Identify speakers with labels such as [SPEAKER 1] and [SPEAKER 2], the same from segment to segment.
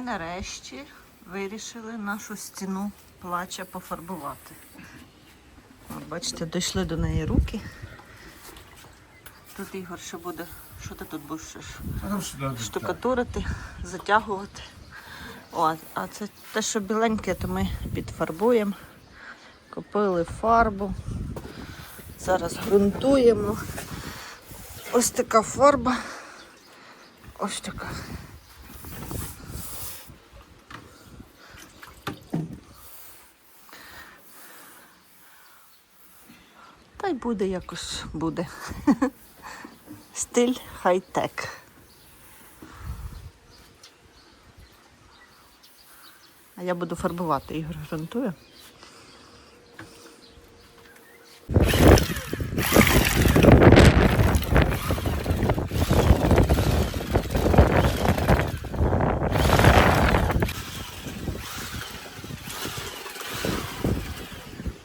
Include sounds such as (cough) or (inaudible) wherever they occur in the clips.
[SPEAKER 1] ми нарешті вирішили нашу стіну плача пофарбувати. От, бачите, дійшли до неї руки. Тут Ігор ще буде. Що ти тут будеш? штукатурити, затягувати. О, а це те, що біленьке, то ми підфарбуємо. Купили фарбу. Зараз ґрунтуємо. Ось така фарба. Ось така. Та й буде якось буде. (laughs) Стиль хай-тек. А я буду фарбувати, Ігор грунтує.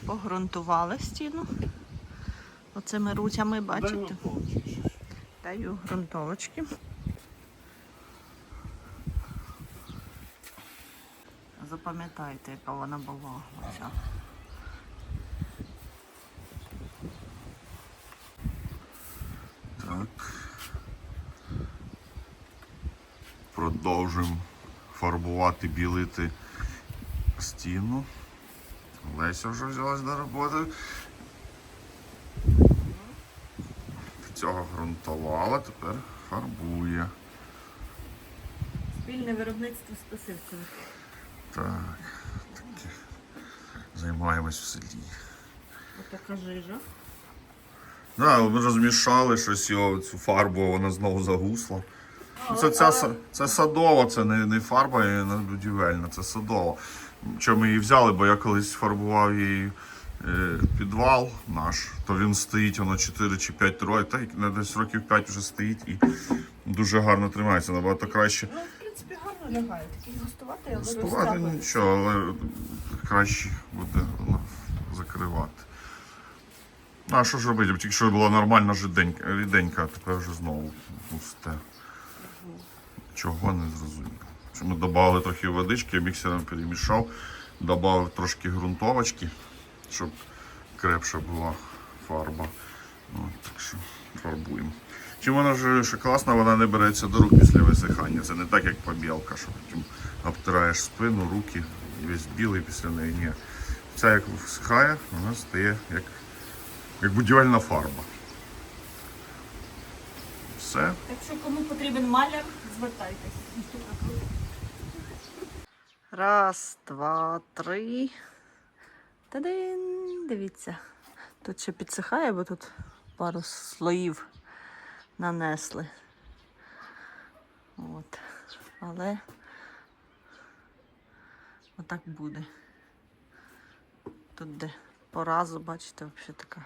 [SPEAKER 1] Погрунтували стіну. Оцими руцями, бачите? Даю ґрунтовочки. Запам'ятайте, яка вона була. Оця.
[SPEAKER 2] Так. Продовжуємо фарбувати, білити стіну. Леся вже взялась до роботи. Цього ґрунтувала, тепер фарбує.
[SPEAKER 1] Спільне виробництво з посилкою.
[SPEAKER 2] Так, таке. Займаємось в селі.
[SPEAKER 1] Отака жижа.
[SPEAKER 2] Да, ми розмішали щось його, цю фарбу, вона знову загусла. Ну, Це, ця, са- це садова, це не, не фарба і не будівельна, це садова. Чому ми її взяли, бо я колись фарбував її підвал наш, то він стоїть воно 4 чи 5 років, та й на десь років 5 вже стоїть і дуже гарно тримається, набагато краще.
[SPEAKER 1] Ну, в принципі, гарно лягає. Такий густуватий, але
[SPEAKER 2] Стувати
[SPEAKER 1] розтягує.
[SPEAKER 2] нічого, але краще буде закривати. Ну, А що ж робити? Тільки що була нормальна жиденька, ріденька, а тепер вже знову густе. Чого не зрозуміло. Ми додали трохи водички, я міксером перемішав, додав трошки ґрунтовочки, щоб крепша була фарба. От, так що фарбуємо. Чим вона ж ще класна, вона не береться до рук після висихання. Це не так, як побілка, що потім обтираєш спину, руки і весь білий після неї. Ні. Ця як висихає, вона стає як, як будівельна фарба. Все.
[SPEAKER 1] Так що кому потрібен маляр, звертайтесь. Раз, два, три. Та-дин! Дивіться. Тут ще підсихає, бо тут пару слоїв нанесли. От. Але отак буде. Тут де по разу, бачите, взагалі така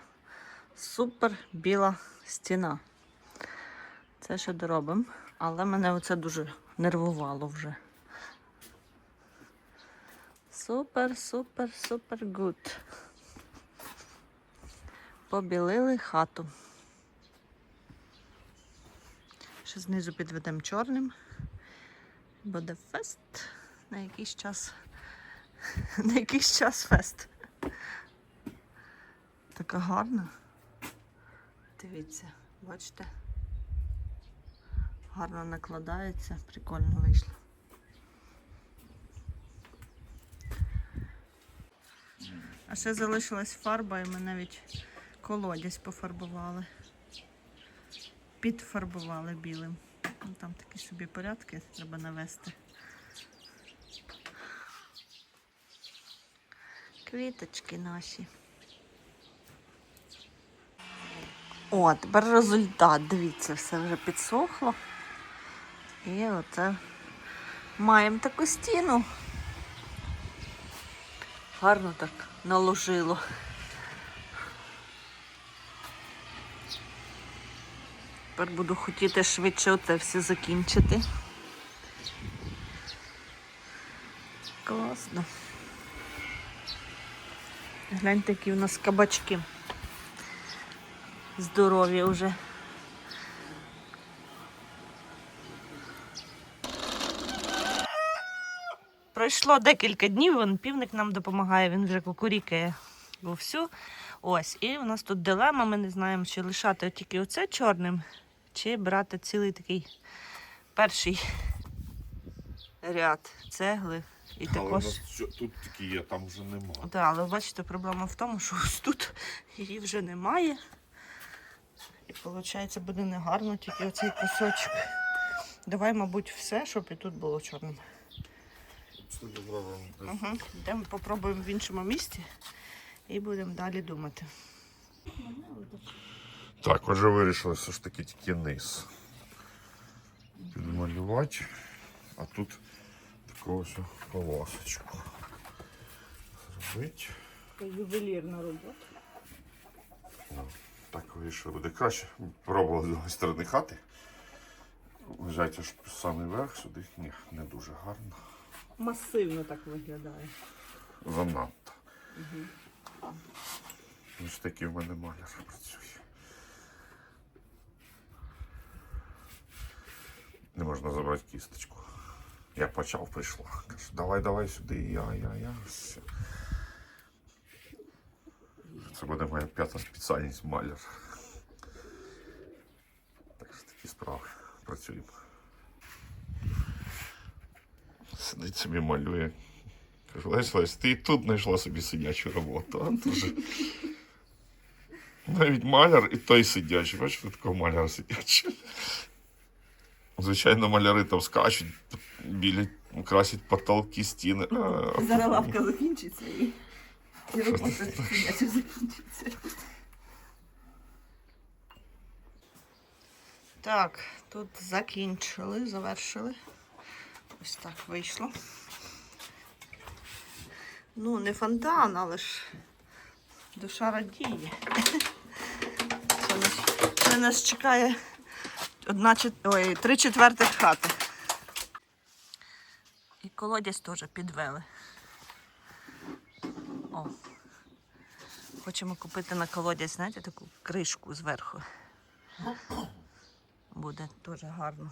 [SPEAKER 1] супер біла стіна. Це ще доробимо, але мене оце дуже нервувало вже. Супер, супер, супер гуд. Побілили хату. Ще знизу підведемо чорним. Буде фест. На якийсь час. На якийсь час фест. Така гарна. Дивіться, бачите? гарно накладається, прикольно вийшло. А ще залишилась фарба і ми навіть колодязь пофарбували. Підфарбували білим. Ну, Там такі собі порядки треба навести. Квіточки наші. О, тепер результат. Дивіться, все вже підсохло. І оце маємо таку стіну. Гарно так наложило. Тепер буду хотіти швидше оце все закінчити. Класно. Гляньте, які у нас кабачки. Здорові вже. Пройшло декілька днів, вон півник нам допомагає, він вже кукурікає вовсю. Ось, і у нас тут дилема, ми не знаємо, чи лишати тільки оце чорним, чи брати цілий такий перший ряд цегли. І також.
[SPEAKER 2] тут тільки є, там вже нема.
[SPEAKER 1] Так, але бачите, проблема в тому, що ось тут її вже немає. І виходить, буде негарно тільки оцей кусочок. Давай, мабуть, все, щоб і тут було чорним. Угу. Йдемо попробуємо в іншому місці і будемо далі думати.
[SPEAKER 2] Так, отже вирішили все ж таки тільки низ. Підмалювати. А тут таку ось полосочку. Зробити.
[SPEAKER 1] Ювелірна робота.
[SPEAKER 2] Так вирішили буде краще. Пробували з другої сторони хати. Вважається, що самий верх сюди. Ні, не дуже гарно.
[SPEAKER 1] Масивно так виглядає.
[SPEAKER 2] Занадто. Ось такий в мене маляр працює. Не можна забрати кісточку. Я почав, прийшла. Каже, давай, давай сюди. Я, я, я. Все. Це буде моя п'ята спеціальність маляр. Так що такі справи. Працюємо. Сидить собі малює. Кажу, Лесь, Лесь, ти і тут знайшла собі сидячу роботу. А тут. Навіть маляр і той сидячий. Бачиш, тут такого маляра сидячий. Звичайно, маляри там скачуть, білять, красять потолки, стіни. А,
[SPEAKER 1] Зараз лавка закінчиться і, і робота сидяча закінчиться. Так, тут закінчили, завершили. Ось так вийшло. Ну, не фонтан, але ж душа радіє. Це нас, це нас чекає одна. Ой, три четвертих хати. І колодязь теж підвели. О. Хочемо купити на колодязь, знаєте, таку кришку зверху. Буде дуже гарно.